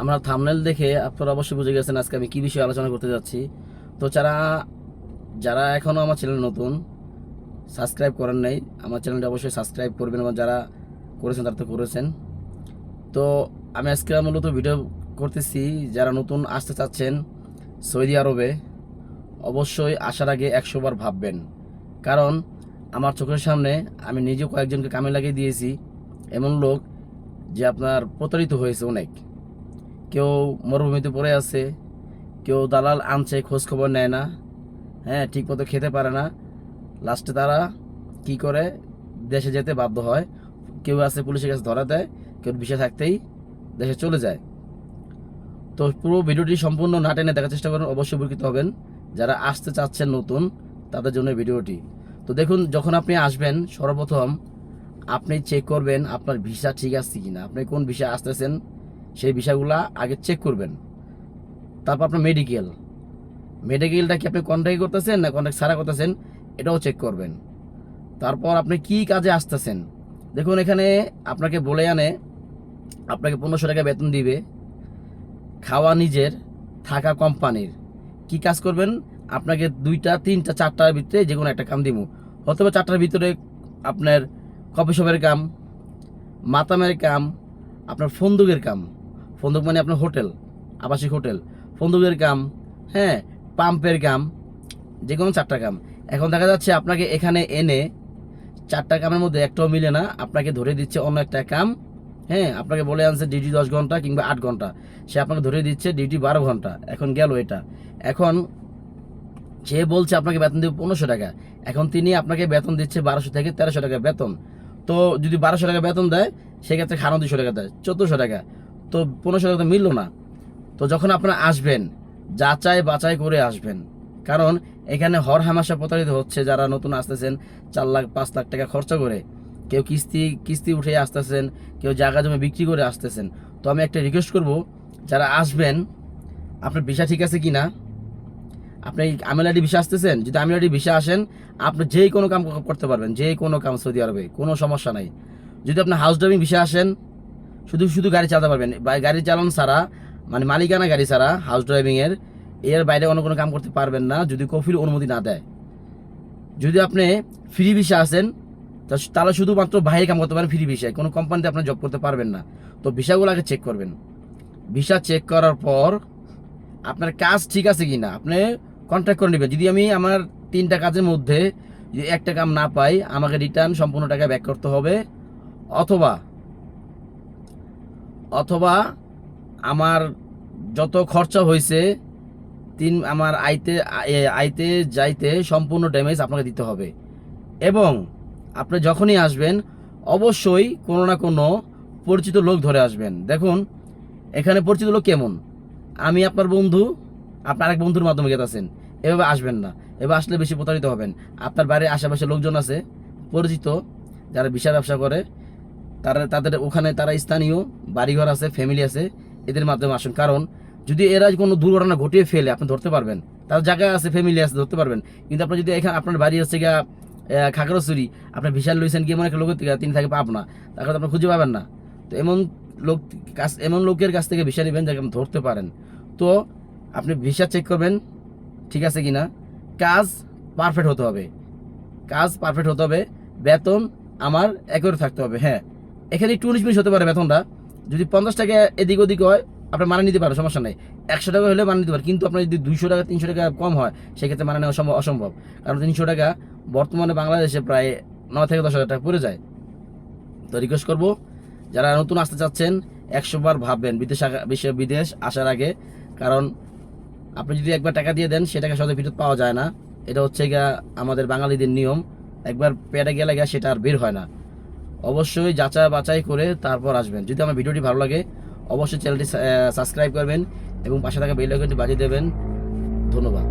আমরা থামনেল দেখে আপনারা অবশ্যই বুঝে গেছেন আজকে আমি কী বিষয়ে আলোচনা করতে যাচ্ছি। তো যারা যারা এখনও আমার চ্যানেল নতুন সাবস্ক্রাইব করেন নাই, আমার চ্যানেলটা অবশ্যই সাবস্ক্রাইব করবেন এবং যারা করেছেন তারা তো করেছেন। তো আমি আজকে মূলত ভিডিও করতেছি, যারা নতুন আসতে চাচ্ছেন সৌদি আরবে, অবশ্যই আসার আগে একশো বার ভাববেন। কারণ আমার চোখের সামনে আমি নিজেও কয়েকজনকে কামে লাগিয়ে দিয়েছি, এমন লোক যে আপনার প্রতারিত হয়েছে অনেক। কেউ মরুভূমিতে পড়ে আছে, কেউ দালাল আনছে খোঁজ খবর নেয় না হ্যাঁ ঠিকমতো খেতে পারে না। লাস্টে তারা কি করে? দেশে যেতে বাধ্য হয়। কেউ আছে পুলিশের কাছে ধরা দেয়, কেউ বিষে থাকতেই দেশে চলে যায়। তো পুরো ভিডিওটি সম্পূর্ণ না টেনে দেখার চেষ্টা করুন, অবশ্যই উপকৃত হবেন। যারা আসতে চাচ্ছেন নতুন, তাদের জন্য ভিডিওটি। তো দেখুন, যখন আপনি আসবেন, সর্বপ্রথম আপনি চেক করবেন আপনার ভিসা ঠিক আছে কি না আপনি কোন ভিসা আসতেছেন সেই বিষয়গুলো আগে চেক করবেন। তারপর আপনার মেডিকেল মেডিকেলটা কি আপনি কন্ট্যাক্ট করতেছেন না কন্ট্যাক্ট ছাড়া করতেছেন, এটাও চেক করবেন। তারপর আপনি কি কাজে আসতেছেন? দেখুন, এখানে আপনাকে বলে আনে, আপনাকে পনেরোশো টাকা বেতন দিবে। খাওয়া নিজের, থাকা কোম্পানির। কি কাজ করবেন? আপনাকে দুইটা, তিনটা, চারটার ভিতরে যে কোনো একটা কাম দিব। হতে পারে চারটার ভিতরে আপনার কফি শপের কাম, মাতামের কাম, আপনার ফন্দুকের কাম। ফন্দুক মানে আপনার হোটেল, আবাসিক হোটেল। ফন্দুকের কাম হ্যাঁ পাম্পের কাম যে কোনো চারটা কাম এখন দেখা যাচ্ছে আপনাকে এখানে এনে চারটা কামের মধ্যে একটাও মিলে না, আপনাকে ধরে দিচ্ছে অন্য একটা কাম হ্যাঁ আপনাকে বলে আনছে ডিউটি দশ ঘণ্টা কিংবা আট ঘণ্টা। সে আপনাকে ধরে দিচ্ছে ডিউটি বারো ঘণ্টা, এখন গেল এটা। এখন সে বলছে আপনাকে বেতন দেবে পনেরোশো টাকা। এখন তিনি আপনাকে বেতন দিচ্ছে বারোশো থেকে তেরোশো টাকা বেতন। তো যদি বারোশো টাকা বেতন দেয়, সেক্ষেত্রে খানো দুশো টাকা দেয়, চোদ্দোশো টাকা। তো পনেরো তো মিললো না। তো যখন আপনারা আসবেন, যাচাই বাছাই করে আসবেন, কারণ এখানে হর হামাশা প্রতারিত হচ্ছে যারা নতুন আসতেছেন, চার লাখ, পাঁচ লাখ টাকা খরচা করে। কেউ কিস্তি কিস্তি উঠে আসতেছেন, কেউ জায়গা জমি বিক্রি করে আসতেছেন। তো আমি একটা রিকোয়েস্ট করব, যারা আসবেন, আপনার ভিসা ঠিক আছে কি না আপনি আমিলাডি ভিসা আসতেছেন? যদি আমিলাডি ভিসা আসেন, আপনি যেই কোনো কাম করতে পারবেন, যেই কোনো কাম সৌদি আরবে, কোনো সমস্যা নাই। যদি আপনি হাউস ড্রাইভিং ভিসা আসেন শুধু শুধু গাড়ি চালাতে পারবেন। গাড়ি চালান ছাড়া মানে মালিকানা গাড়ি ছাড়া হাউস ড্রাইভিংয়ের এর বাইরে অন্য কোনো কাম করতে পারবেন না যদি কফির অনুমতি না দেয়। যদি আপনি ফ্রি ভিসা আসেন তাহলে শুধুমাত্র বাইরে কাম করতে পারেন ফ্রি ভিসায় কোনো কোম্পানিতে আপনি জব করতে পারবেন না। তো ভিসাগুলো আগে চেক করবেন। ভিসা চেক করার পর আপনার কাজ ঠিক আছে কি না আপনি কন্ট্যাক্ট করে নেবেন। যদি আমি আমার তিনটা কাজের মধ্যে যদি একটা কাম না পাই, আমাকে রিটার্ন সম্পূর্ণ টাকা ব্যাক করতে হবে। অথবা অথবা আমার যত খরচা হয়েছে তিন আমার আইতে আইতে যাইতে সম্পূর্ণ ড্যামেজ আপনাকে দিতে হবে। এবং আপনি যখনই আসবেন, অবশ্যই কোনো না কোনো পরিচিত লোক ধরে আসবেন। দেখুন, এখানে পরিচিত লোক কেমন? আমি আপনার বন্ধু আপনার আরেক বন্ধুর মাধ্যমে গেতাছেন এভাবে আসবেন না। এভাবে আসলে বেশি প্রতারিত হবেন। আপনার বাড়ির আশেপাশে লোকজন আছে, পরিচিত, যারা বিশাল ব্যবসা করে তারা তাদের ওখানে তারা স্থানীয়, বাড়িঘর আছে ফ্যামিলি আছে, এদের মাধ্যমে আসুন। কারণ যদি এরা কোনো দুর্ঘটনা ঘটিয়ে ফেলে, আপনি ধরতে পারবেন। তার জায়গা আছে ফ্যামিলি আছে, ধরতে পারবেন। কিন্তু আপনি যদি এখানে আপনার বাড়ি হচ্ছে গিয়া খাগড়াছড়ি আপনার বিশাল লইছেন গিয়ে মনে লোকের থেকে, তিনি থাকে পাবনা তাকে তো আপনি খুঁজে পাবেন না। তো এমন লোক কাছ, এমন লোকের কাছ থেকে ভিসা নেবেন যাকে আপনি ধরতে পারেন। তো আপনি ভিসা চেক করবেন, ঠিক আছে কি না কাজ পারফেক্ট হতে হবে। কাজ পারফেক্ট হতে হবে। বেতন আমার একরে থাকতে হবে হ্যাঁ। এখানে একটু উনিশ মিনিট হতে পারে বেতনটা। যদি পঞ্চাশ টাকা এদিক ওদিক হয় আপনি মানে নিতে পারেন সমস্যা নেই। একশো টাকা হলে মানে নিতে পারেন কিন্তু আপনার যদি দুইশো টাকা, তিনশো টাকা কম হয়, সেক্ষেত্রে মানে নেওয়া সম্ভব অসম্ভব। কারণ তিনশো টাকা বর্তমানে বাংলাদেশে প্রায় ন থেকে দশ হাজার টাকা পড়ে যায়। তো রিকোয়েস্ট করব, যারা নতুন আসতে চাচ্ছেন একশো বার ভাববেন বিদেশ বিশ্ব বিদেশ আসার আগে। কারণ আপনি যদি একবার টাকা দিয়ে দেন সে টাকা সহজে ফেরত পাওয়া যায় না। এটা হচ্ছে গিয়া আমাদের বাঙালিদের নিয়ম। একবার পেটে গেলে গিয়া সেটা আর বের হয় না। অবশ্যই যাচাই বাছাই করে তারপর আসবেন। যদি আমার ভিডিওটি ভালো লাগে, অবশ্যই চ্যানেলটি সাবস্ক্রাইব করবেন এবং পাশে থাকা বেল আইকনটি বাজিয়ে দেবেন। ধন্যবাদ।